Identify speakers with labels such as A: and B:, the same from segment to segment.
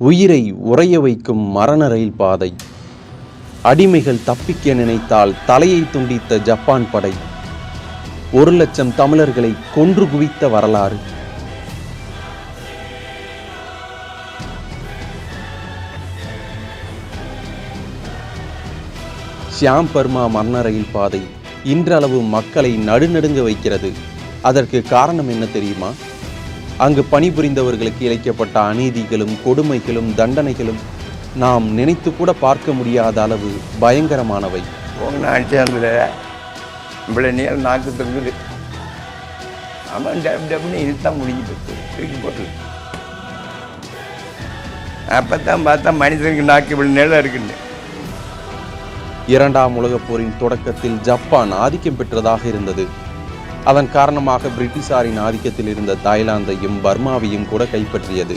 A: உயிரை உறைய வைக்கும் மரண ரயில் பாதை. அடிமைகள் தப்பிக்க நினைத்தால் தலையை துண்டித்த ஜப்பான் படை. ஒரு லட்சம் தமிழர்களை கொன்று குவித்த வரலாறு. ஷியாம் பர்மா மரண ரயில் பாதை இன்றளவு மக்களை நடுநடுங்க வைக்கிறது. அதற்கு காரணம் என்ன தெரியுமா? அங்கு பணிபுரிந்தவர்களுக்கு இழைக்கப்பட்ட அநீதிகளும் கொடுமைகளும் தண்டனைகளும் நாம் நினைத்து கூட பார்க்க முடியாத அளவு பயங்கரமானவை.
B: இவ்வளோ நேரம் நாக்கு தொங்குது அவன் டப் டப்னு முடிஞ்சு போச்சு தூக்கி போட்டு. அப்போ தான் பார்த்தா மனுஷனுக்கு நாக்கு இவ்வளோ நேரம் இருக்குன்னு.
A: இரண்டாம் உலகப் போரின் தொடக்கத்தில் ஜப்பான் ஆதிக்கம் பெற்றதாக இருந்தது. அதன் காரணமாக பிரிட்டிஷாரின் ஆதிக்கத்தில் இருந்த தாய்லாந்தையும் பர்மாவையும் கூட கைப்பற்றியது.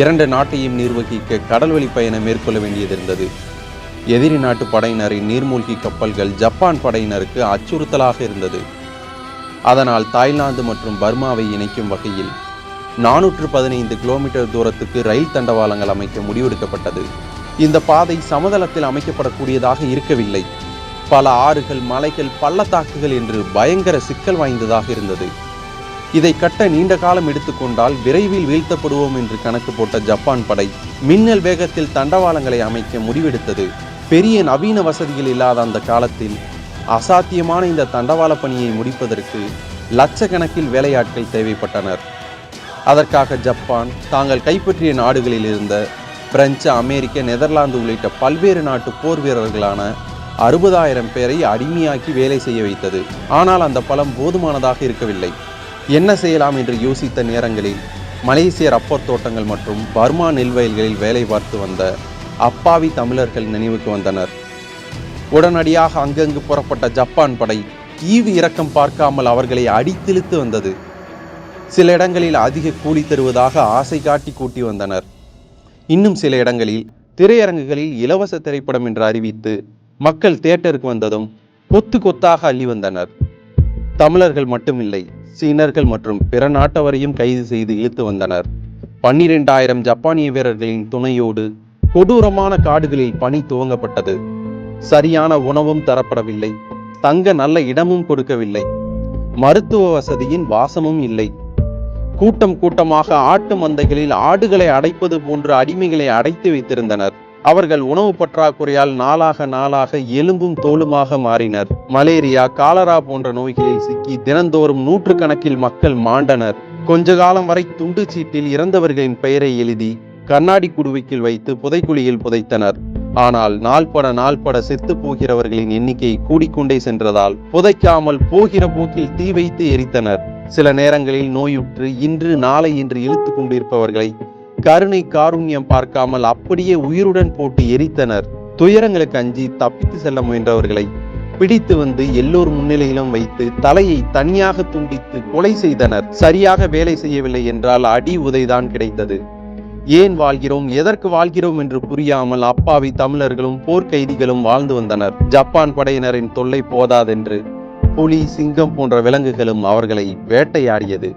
A: இரண்டு நாட்டையும் நிர்வகிக்க கடல்வழி பயணம் மேற்கொள்ள வேண்டியதிருந்தது. எதிரி நாட்டு படையினரின் நீர்மூழ்கி கப்பல்கள் ஜப்பான் படையினருக்கு அச்சுறுத்தலாக இருந்தது. அதனால் தாய்லாந்து மற்றும் பர்மாவை இணைக்கும் வகையில் நானூற்று பதினைந்து கிலோமீட்டர் தூரத்துக்கு ரயில் தண்டவாளங்கள் அமைக்க முடிவெடுக்கப்பட்டது. இந்த பாதை சமதளத்தில் அமைக்கப்படக்கூடியதாக இருக்கவில்லை. பல ஆறுகள் மலைகள் பள்ளத்தாக்குகள் என்று பயங்கர சிக்கல் வாய்ந்ததாக இருந்தது. இதை கட்ட நீண்ட காலம் எடுத்துக்கொண்டால் விரைவில் வீழ்த்தப்படுவோம் என்று கணக்கு போட்ட ஜப்பான் படை மின்னல் வேகத்தில் தண்டவாளங்களை அமைக்க முடிவெடுத்தது. பெரிய நவீன வசதிகள் இல்லாத அந்த காலத்தில் அசாத்தியமான இந்த தண்டவாள பணியை முடிப்பதற்கு லட்சக்கணக்கில் வேலையாட்கள் தேவைப்பட்டனர். அதற்காக ஜப்பான் தாங்கள் கைப்பற்றிய நாடுகளில் இருந்த பிரெஞ்சு அமெரிக்க நெதர்லாந்து உள்ளிட்ட பல்வேறு நாட்டு போர் வீரர்களான அறுபதாயிரம் பேரை அடிமையாக்கி வேலை செய்ய வைத்தது. ஆனால் அந்த பலம் போதுமானதாக இருக்கவில்லை. என்ன செய்யலாம் என்று யோசித்த நேரங்களில் மலேசிய ரப்பர் தோட்டங்கள் மற்றும் பர்மா நெல் வயல்களில் வேலை பார்த்து வந்த அப்பாவி தமிழர்கள் நினைவுக்கு வந்தனர். உடனடியாக அங்கங்கு புறப்பட்ட ஜப்பான் படை ஈவு இரக்கம் பார்க்காமல் அவர்களை அடித்திழுத்து வந்தது. சில இடங்களில் அதிக கூலி தருவதாக ஆசை காட்டி கூட்டி வந்தனர். இன்னும் சில இடங்களில் திரையரங்குகளில் இலவச திரைப்படம் என்று அறிவித்து மக்கள் தியேட்டருக்கு வந்ததும் கொத்து கொத்தாக அள்ளி வந்தனர். தமிழர்கள் மட்டுமில்லை சீனர்கள் மற்றும் பிற நாட்டவரையும் கைது செய்து இழுத்து வந்தனர். பன்னிரெண்டாயிரம் ஜப்பானிய வீரர்களின் துணையோடு கொடூரமான காடுகளில் பணி துவங்கப்பட்டது. சரியான உணவும் தரப்படவில்லை தங்க நல்ல இடமும் கொடுக்கவில்லை. மருத்துவ வசதியின் வாசமும் இல்லை. கூட்டம் கூட்டமாக ஆட்டு மந்தைகளில் ஆடுகளை அடைப்பது போன்ற அடிமைகளை அடைத்து வைத்திருந்தனர். அவர்கள் உணவு பற்றாக்குறையால் நாளாக நாளாக எலும்பும் தோலுமாக மாறினர். மலேரியா காலரா போன்ற நோய்களில் சிக்கி தினந்தோறும் நூற்றுக்கணக்கில் மக்கள் மாண்டனர். கொஞ்ச காலம் வரை துண்டு சீட்டில் இறந்தவர்களின் பெயரை எழுதி கண்ணாடி குடுவைக்கில் வைத்து புதைக்குழியில் புதைத்தனர். ஆனால் நாள்பட நாள்பட செத்து போகிறவர்களின் எண்ணிக்கை கூடிக்கொண்டே சென்றதால் புதைக்காமல் போகிற போக்கில் தீ வைத்து எரித்தனர். சில நேரங்களில் நோயுற்று இன்று நாளை என்று இழுத்து கொண்டிருப்பவர்களை கருணை காருண்யம் பார்க்காமல் அப்படியே உயிருடன் போட்டு எரித்தனர். துயரங்களுக்கு அஞ்சி தப்பித்து செல்ல முயன்றவர்களை பிடித்து வந்து எல்லோர் முன்னிலையிலும் வைத்து தலையை தனியாக துண்டித்து கொலை செய்தனர். சரியாக வேலை செய்யவில்லை என்றால் அடி உதைதான் கிடைத்தது. ஏன் வாழ்கிறோம்? எதற்கு வாழ்கிறோம் என்று புரியாமல் அப்பாவி தமிழர்களும் போர்க்கைதிகளும் வாழ்ந்து வந்தனர். ஜப்பான் படையினரின் தொல்லை போதாதென்று புலி சிங்கம் போன்ற விலங்குகளும் அவர்களை வேட்டையாடியது.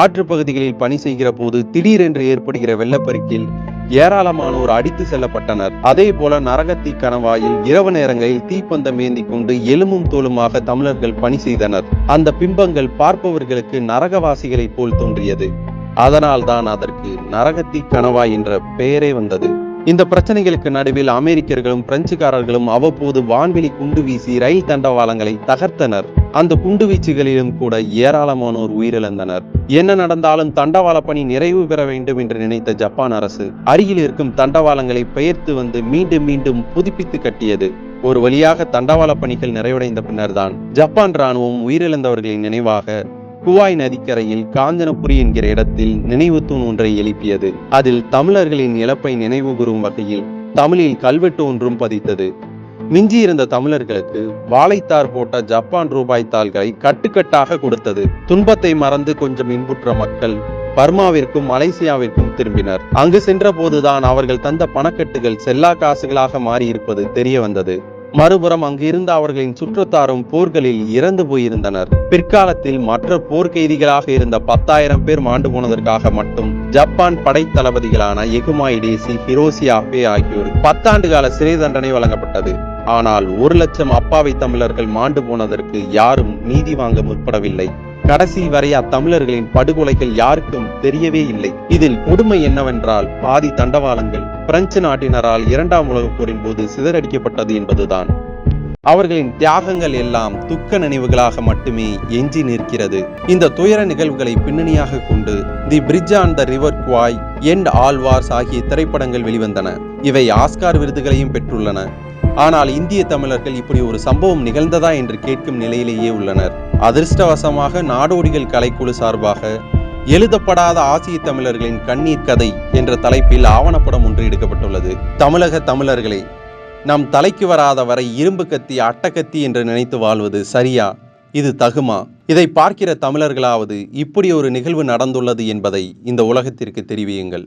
A: ஆற்று பகுதிகளில் பணி செய்கிற போது திடீரென்று ஏற்படுகிற வெள்ளப்பெருக்கில் ஏராளமானோர் அடித்து செல்லப்பட்டனர். அதே போல நரகத்தி கணவாயில் இரவு நேரங்களில் தீப்பந்தம் ஏந்தி கொண்டு எலும்பும் தோலுமாக தமிழர்கள் பணி செய்தனர். அந்த பிம்பங்கள் பார்ப்பவர்களுக்கு நரகவாசிகளைப் போல் தோன்றியது. அதனால் தான் அதற்கு நரகத்தி கணவாய் என்ற பெயரே வந்தது. இந்த பிரச்சனைகளுக்கு நடுவில் அமெரிக்கர்களும் பிரெஞ்சுக்காரர்களும் அவ்வப்போது வான்வெளி குண்டு வீசி ரயில் தண்டவாளங்களை தகர்த்தனர். அந்த குண்டு வீச்சுகளிலும் கூட ஏராளமானோர் உயிரிழந்தனர். என்ன நடந்தாலும் தண்டவாள பணி நிறைவு பெற வேண்டும் என்று நினைத்த ஜப்பான் அரசு அருகில் இருக்கும் தண்டவாளங்களை பெயர்த்து வந்து மீண்டும் மீண்டும் புதுப்பித்து கட்டியது. ஒரு வழியாக தண்டவாள பணிகள் நிறைவடைந்த பின்னர்தான் ஜப்பான் ராணுவம் உயிரிழந்தவர்களின் நினைவாக குவாய் நதிக்கரையில் காஞ்சனபுரி என்கிற இடத்தில் நினைவு தூண் ஒன்றை எழுப்பியது. அதில் தமிழர்களின் இழப்பை நினைவு கூறும் வகையில் தமிழில் கல்வெட்டு ஒன்றும் பதித்தது. மிஞ்சியிருந்த தமிழர்களுக்கு வாழைத்தார் போட்ட ஜப்பான் ரூபாய் தாள்களை கட்டுக்கட்டாக கொடுத்தது. துன்பத்தை மறந்து கொஞ்சம் இன்புற்ற மக்கள் பர்மாவிற்கும் மலேசியாவிற்கும் திரும்பினர். அங்கு சென்ற போதுதான் அவர்கள் தந்த பணக்கட்டுகள் செல்லா காசுகளாக மாறியிருப்பது தெரிய வந்தது மறுபுறம் அங்கிருந்த அவர்களின் சுற்றத்தாரும் போர்களில் இறந்து போயிருந்தனர். பிற்காலத்தில் மற்ற போர்க்கைதிகளாக இருந்த பத்தாயிரம் பேர் மாண்டு போனதற்காக மட்டும் ஜப்பான் படைத்தளபதிகளான தளபதிகளான டேசி ஹிரோசி ஆபே ஆகியோர் பத்தாண்டு கால சிறை தண்டனை வழங்கப்பட்டது. ஆனால் ஒரு லட்சம் அப்பாவி தமிழர்கள் மாண்டு போனதற்கு யாரும் நீதி வாங்க முற்படவில்லை. கடைசி வரை அத்தமிழர்களின் படுகொலைகள் யாருக்கும் தெரியவே இல்லை. இதில் கொடுமை என்னவென்றால் பாதி தண்டவாளங்கள் பிரெஞ்சு நாட்டினரால் இரண்டாம் உலகப் போரின் போது சிதறடிக்கப்பட்டது என்பதுதான். அவர்களின் தியாகங்கள் எல்லாம் துக்க நினைவுகளாக மட்டுமே எஞ்சி நிற்கிறது. இந்த துயர நிகழ்வுகளை பின்னணியாக கொண்டு the bridge on the river Kwai and ஆல்வார்ஸ் ஆகிய திரைப்படங்கள் வெளிவந்தன. இவை ஆஸ்கார் விருதுகளையும் பெற்றுள்ளன. ஆனால் இந்திய தமிழர்கள் இப்படி ஒரு சம்பவம் நிகழ்ந்ததா என்று கேட்கும் நிலையிலேயே உள்ளனர். அதிர்ஷ்டவசமாக நாடோடிகள் கலைக்குழு சார்பாக எழுதப்படாத ஆசிய தமிழர்களின் கண்ணீர் கதை என்ற தலைப்பில் ஆவணப்படம் ஒன்று எடுக்கப்பட்டுள்ளது. தமிழக தமிழர்களே நம் தலைக்கு வராத வரை இரும்பு கத்தி அட்டக்கத்தி என்று நினைத்து வாழ்வது சரியா? இது தகுமா? இதை பார்க்கிற தமிழர்களாவது இப்படி ஒரு நிகழ்வு நடந்துள்ளது என்பதை இந்த உலகத்திற்கு தெரிவியுங்கள்.